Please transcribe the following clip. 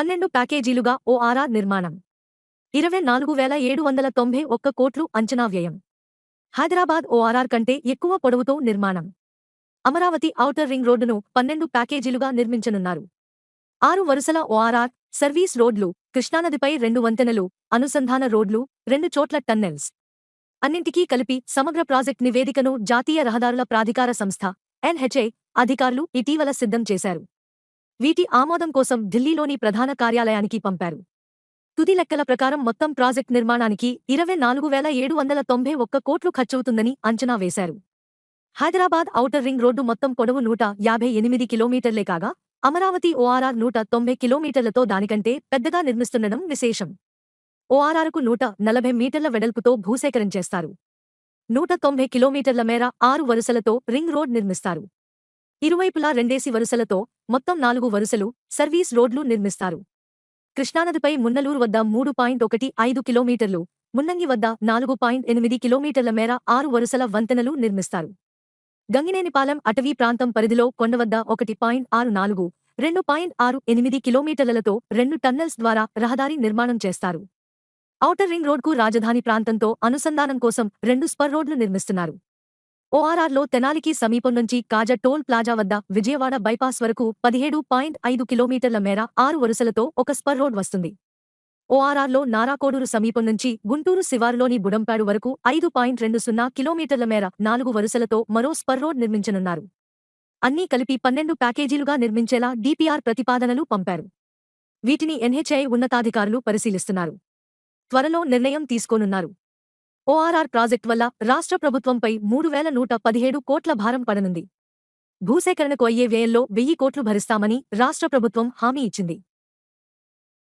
పన్నెండు ప్యాకేజీలుగా ఓఆర్ఆర్ నిర్మాణం. ఇరవై నాలుగు వేల ఏడు వందల తొంభై ఒక్క కోట్లు అంచనా వ్యయం. హైదరాబాద్ ఓఆర్ఆర్ కంటే ఎక్కువ పొడవుతో నిర్మాణం. అమరావతి ఔటర్ రింగ్ రోడ్డును పన్నెండు ప్యాకేజీలుగా నిర్మించనున్నారు. ఆరు వరుసల ఓఆర్ఆర్ సర్వీస్ రోడ్లు కృష్ణానదిపై రెండు వంతెనలు అనుసంధాన రోడ్లు రెండు చోట్ల టన్నెల్స్. అన్నింటికీ కలిపి సమగ్ర ప్రాజెక్ట్ నివేదికను జాతీయ రహదారుల ప్రాధికార సంస్థ ఎన్హెచ్ఐ అధికారులు ఇటీవల సిద్ధం చేశారు. వీటి ఆమోదం కోసం ఢిల్లీలోని ప్రధాన కార్యాలయానికి పంపారు. తుది లెక్కల ప్రకారం మొత్తం ప్రాజెక్ట్ నిర్మాణానికి ఇరవై నాలుగు వేల ఏడు వందల తొంభై ఒక్క కోట్లు ఖర్చవుతుందని అంచనా వేశారు. హైదరాబాద్ ఔటర్ రింగ్ రోడ్డు మొత్తం పొడవు నూట యాభై ఎనిమిది కిలోమీటర్లే కాగా అమరావతి ఓఆర్ఆర్ నూట తొంభై కిలోమీటర్లతో దానికంటే పెద్దగా నిర్మిస్తుండడం విశేషం. ఓఆర్ఆర్కు నూట నలభై మీటర్ల వెడల్పుతో భూసేకరణ చేస్తారు. నూట తొంభై కిలోమీటర్ల మేర ఆరు వరుసలతో రింగ్ రోడ్ నిర్మిస్తారు. ఇరువైపులా రెండేసి వరుసలతో మొత్తం నాలుగు వరుసలు సర్వీస్ రోడ్లు నిర్మిస్తారు. కృష్ణానదిపై మున్నలూరు వద్ద మూడు పాయింట్ ఒకటి ఐదు కిలోమీటర్లు మున్నంగి వద్ద నాలుగు పాయింట్ ఎనిమిది కిలోమీటర్ల మేర ఆరు వరుసల వంతెనలు నిర్మిస్తారు. గంగినేనిపాలెం అటవీ ప్రాంతం పరిధిలో కొండవద్ద ఒకటి పాయింట్ ఆరు నాలుగు రెండు పాయింట్ ఆరు ఎనిమిది కిలోమీటర్లతో రెండు టన్నెల్స్ ద్వారా రహదారి నిర్మాణం చేస్తారు. ఔటర్ రింగ్ రోడ్కు రాజధాని ప్రాంతంతో అనుసంధానం కోసం రెండు స్పర్ రోడ్లు నిర్మిస్తున్నారు. ఓఆర్ఆర్లో తెనాలికి సమీపం నుంచి కాజ టోల్ ప్లాజా వద్ద విజయవాడ బైపాస్ వరకు పదిహేడు పాయింట్ ఐదు కిలోమీటర్ల మేర ఆరు వరుసలతో ఒక స్పర్ రోడ్ వస్తుంది. ఓఆర్ఆర్లో నారాకోడూరు సమీపం నుంచి గుంటూరు శివారులోని బుడంపాడు వరకు ఐదు పాయింట్ రెండు సున్నా కిలోమీటర్ల మేర నాలుగు వరుసలతో మరో స్పర్ రోడ్ నిర్మించనున్నారు. అన్నీ కలిపి పన్నెండు ప్యాకేజీలుగా నిర్మించేలా డీపీఆర్ ప్రతిపాదనలు పంపారు. వీటిని ఎన్హెచ్ఐ ఉన్నతాధికారులు పరిశీలిస్తున్నారు. త్వరలో నిర్ణయం తీసుకోనున్నారు. ఓఆర్ఆర్ ప్రాజెక్ట్ వల్ల రాష్ట్ర ప్రభుత్వంపై మూడు వేల నూట పదిహేడు కోట్ల భారం పడనుంది. భూసేకరణకు అయ్యే వ్యయంలో వెయ్యి కోట్లు భరిస్తామని రాష్ట్ర ప్రభుత్వం హామీ ఇచ్చింది.